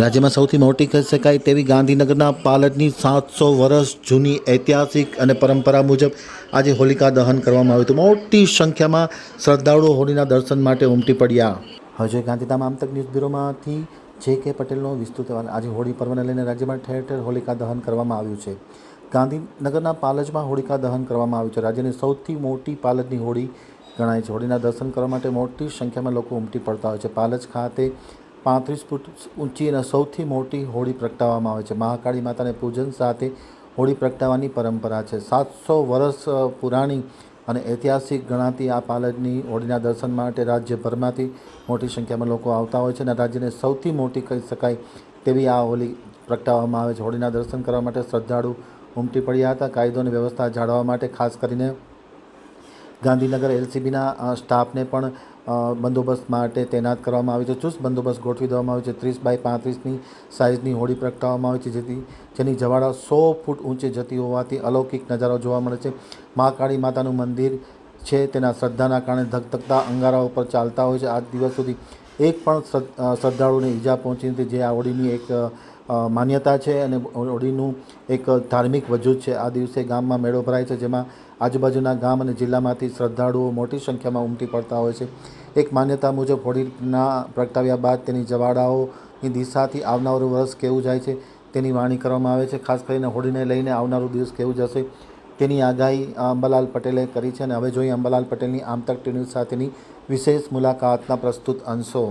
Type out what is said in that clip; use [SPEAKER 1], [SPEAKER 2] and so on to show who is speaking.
[SPEAKER 1] રાજ્યમાં સૌથી મોટી કહી શકાય તેવી ગાંધીનગરના પાલટની સાતસો વર્ષ જૂની ઐતિહાસિક અને પરંપરા મુજબ આજે હોલિકા દહન કરવામાં આવ્યું હતું મોટી સંખ્યામાં શ્રદ્ધાળુઓ હોળીના દર્શન માટે ઉમટી પડ્યા. હજુ ગાંધીધામ આમતક ન્યૂઝ બ્યુરોમાંથી જે કે પટેલનો વિસ્તૃત આજે હોળી પર્વને લઈને રાજ્યમાં ઠેર ઠેર હોલિકા દહન કરવામાં આવ્યું છે. ગાંધીનગરના પાલજમાં હોળિકા દહન કરવામાં આવ્યું છે. રાજ્યની સૌથી મોટી પાલજની હોળી ગણાય છે. હોળીના દર્શન કરવા માટે મોટી સંખ્યામાં લોકો ઉમટી પડતા હોય છે. પાલજ ખાતે પાંત્રીસ ફૂટ ઊંચી અને સૌથી મોટી હોળી પ્રગટાવવામાં આવે છે. મહાકાળી માતાને પૂજન સાથે હોળી પ્રગટાવવાની પરંપરા છે. સાતસો વર્ષ પુરાણી અને ઐતિહાસિક ગણાતી આ પાલજની હોળીના દર્શન માટે રાજ્યભરમાંથી મોટી સંખ્યામાં લોકો આવતા હોય છે અને રાજ્યને સૌથી મોટી કહી શકાય તેવી આ હોળી પ્રગટાવવામાં આવે છે. હોળીના દર્શન કરવા માટે શ્રદ્ધાળુ ઉમટી પડ્યા હતા. કાયદો અને વ્યવસ્થા જાળવવા માટે ખાસ કરીને ગાંધીનગર એલસીબીના સ્ટાફને પણ બંદોબસ્ત માટે તૈનાત કરવામાં આવ્યો છે. ચુસ્ત બંદોબસ્ત ગોઠવી દેવામાં આવ્યો છે. ત્રીસ બાય પાંત્રીસની સાઇઝની હોડી પ્રગટાવવામાં આવી છે, જેથી, જેની જવાળા સો ફૂટ ઊંચે જતી હોવાથી અલૌકિક નજારો જોવા મળે છે. મહાકાળી માતાનું મંદિર છે. તેના શ્રદ્ધાના કારણે ધગધગતા અંગારા ઉપર ચાલતા હોય છે. આજ દિવસ સુધી એક પણ શ્રદ્ધાળુને ઈજા પહોંચી નથી. જે આ હોળીની એક માન્યતા છે અને હોળીનું એક ધાર્મિક વજૂદ છે. આ દિવસે ગામમાં મેળો ભરાય છે, જેમાં આજુબાજુના ગામ અને જિલ્લામાંથી શ્રદ્ધાળુઓ મોટી સંખ્યામાં ઉમટી પડતા હોય છે. એક માન્યતા મુજબ હોળીના પ્રગટાવ્યા બાદ તેની જવાડાઓની દિશાથી આવનારું વર્ષ કેવું જાય છે તેની વાણી કરવામાં આવે છે. ખાસ કરીને હોળીને લઈને આવનારું દિવસ કેવું જશે તેની આગાહી અંબાલાલ પટેલે કરી છે અને હવે જોઈએ અંબાલાલ પટેલની આમતક ટીવી સાથેની વિશેષ મુલાકાતના પ્રસ્તુત અંશો.